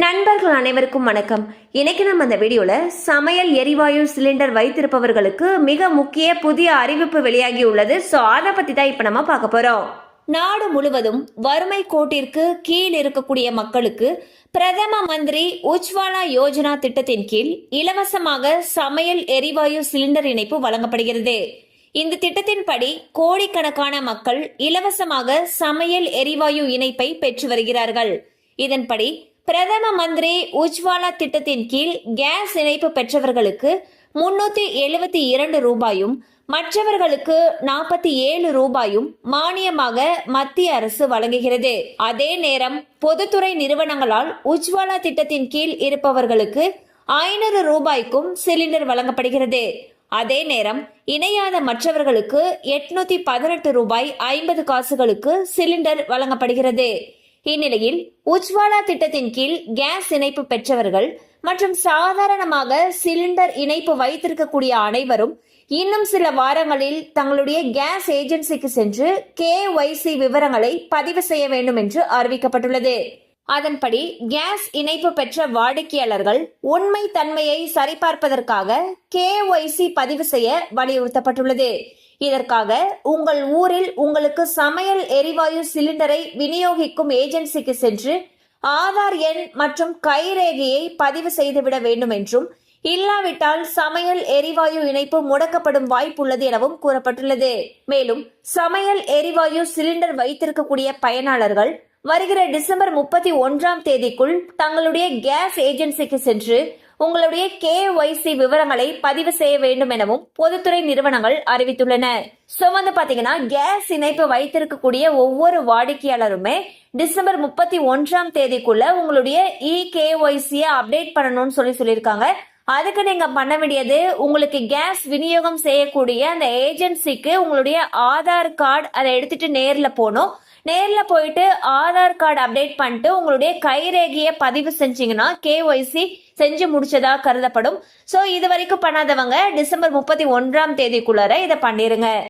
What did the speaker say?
நண்பர்கள் அனைவருக்கும் வணக்கம். இன்னைக்கு நம்ம அந்த வீடியோவில் சமையல் எரிவாயு சிலிண்டர் வைத்திருப்பவர்களுக்கு மிக முக்கிய புதிய அறிவிப்பு வெளியாகி உள்ளது. ஸோ அதை பற்றி தான் இப்போ நம்ம பார்க்க போகிறோம் நாடு முழுவதும் வறுமை கோட்டிற்கு கீழ் இருக்கக்கூடிய மக்களுக்கு பிரதம மந்திரி உஜ்வாலா யோஜனா திட்டத்தின் கீழ் இலவசமாக சமையல் எரிவாயு சிலிண்டர் இணைப்பு வழங்கப்படுகிறது. இந்த திட்டத்தின்படி கோடிக்கணக்கான மக்கள் இலவசமாக சமையல் எரிவாயு இணைப்பை பெற்று வருகிறார்கள். இதன்படி பிரதம மந்திரி உஜ்வாலா திட்டத்தின் கீழ் கேஸ் இணைப்பு பெற்றவர்களுக்கு முன்னூத்தி எழுபத்தி இரண்டு ரூபாயும் மற்றவர்களுக்கு நாற்பத்தி ஏழு ரூபாயும் மானியமாக மத்திய அரசு வழங்குகிறது. அதே நேரம் பொதுத்துறை நிறுவனங்களால் உஜ்வாலா திட்டத்தின் கீழ் இருப்பவர்களுக்கு ஐநூறு ரூபாய்க்கும் சிலிண்டர் வழங்கப்படுகிறது. அதே நேரம் இணையாத மற்றவர்களுக்கு எட்நூத்தி பதினெட்டு ரூபாய் ஐம்பது காசுகளுக்கு சிலிண்டர் வழங்கப்படுகிறது. இந்நிலையில் உஜ்வாலா திட்டத்தின் கீழ் கேஸ் இணைப்பு பெற்றவர்கள் மற்றும் சாதாரணமாக சிலிண்டர் இணைப்பு வைத்திருக்கக்கூடிய அனைவரும் இன்னும் சில வாரங்களில் தங்களுடைய கேஸ் ஏஜென்சிக்கு சென்று கேஒய்சி விவரங்களை பதிவு செய்ய வேண்டும் என்று அறிவிக்கப்பட்டுள்ளது. அதன்படி கேஸ் இணைப்பு பெற்ற வாடிக்கையாளர்கள் உண்மை தன்மையை சரிபார்ப்பதற்காக கேஒய்சி பதிவு செய்ய வலியுறுத்தப்பட்டுள்ளது. இதற்காக உங்கள் ஊரில் உங்களுக்கு சமையல் எரிவாயு சிலிண்டரை விநியோகிக்கும் ஏஜென்சிக்கு சென்று ஆதார் எண் மற்றும் கைரேகையை பதிவு செய்துவிட வேண்டும் என்றும் இல்லாவிட்டால் சமையல் எரிவாயு இணைப்பு முடக்கப்படும் வாய்ப்புள்ளது எனவும் கூறப்பட்டுள்ளது. மேலும் சமையல் எரிவாயு சிலிண்டர் வைத்திருக்கக்கூடிய பயனாளர்கள் வருகிற டிசம்பர் முப்பத்தி ஒன்றாம் தேதிக்குள் தங்களுடைய கேஸ் ஏஜென்சிக்கு சென்று உங்களுடைய கேஒய்சி விவரங்களை பதிவு செய்ய வேண்டும் எனவும் பொதுத்துறை நிறுவனங்கள் அறிவித்துள்ளன. சோ வந்து பாத்தீங்கன்னா கேஸ் இணைப்பு வைத்திருக்கக்கூடிய ஒவ்வொரு வாடிக்கையாளருமே டிசம்பர் முப்பத்தி ஒன்றாம் தேதிக்குள்ள உங்களுடைய இ கேஒய்சியை அப்டேட் பண்ணணும்னு சொல்லி சொல்லியிருக்காங்க. அதுக்கு நீங்க பண்ண வேண்டியது உங்களுக்கு கேஸ் விநியோகம் செய்யக்கூடிய அந்த ஏஜென்சிக்கு உங்களுடைய ஆதார் கார்டு அதை எடுத்துட்டு நேர்ல போகணும் நேர்ல போயிட்டு ஆதார் கார்டு அப்டேட் பண்ணிட்டு உங்களுடைய கைரேகையை பதிவு செஞ்சீங்கன்னா கேஒய்சி செஞ்சு முடிச்சதா கருதப்படும். ஸோ இது வரைக்கும் பண்ணாதவங்க டிசம்பர் முப்பத்தி ஒன்றாம் தேதிக்குள்ளார இதை பண்ணிருங்க.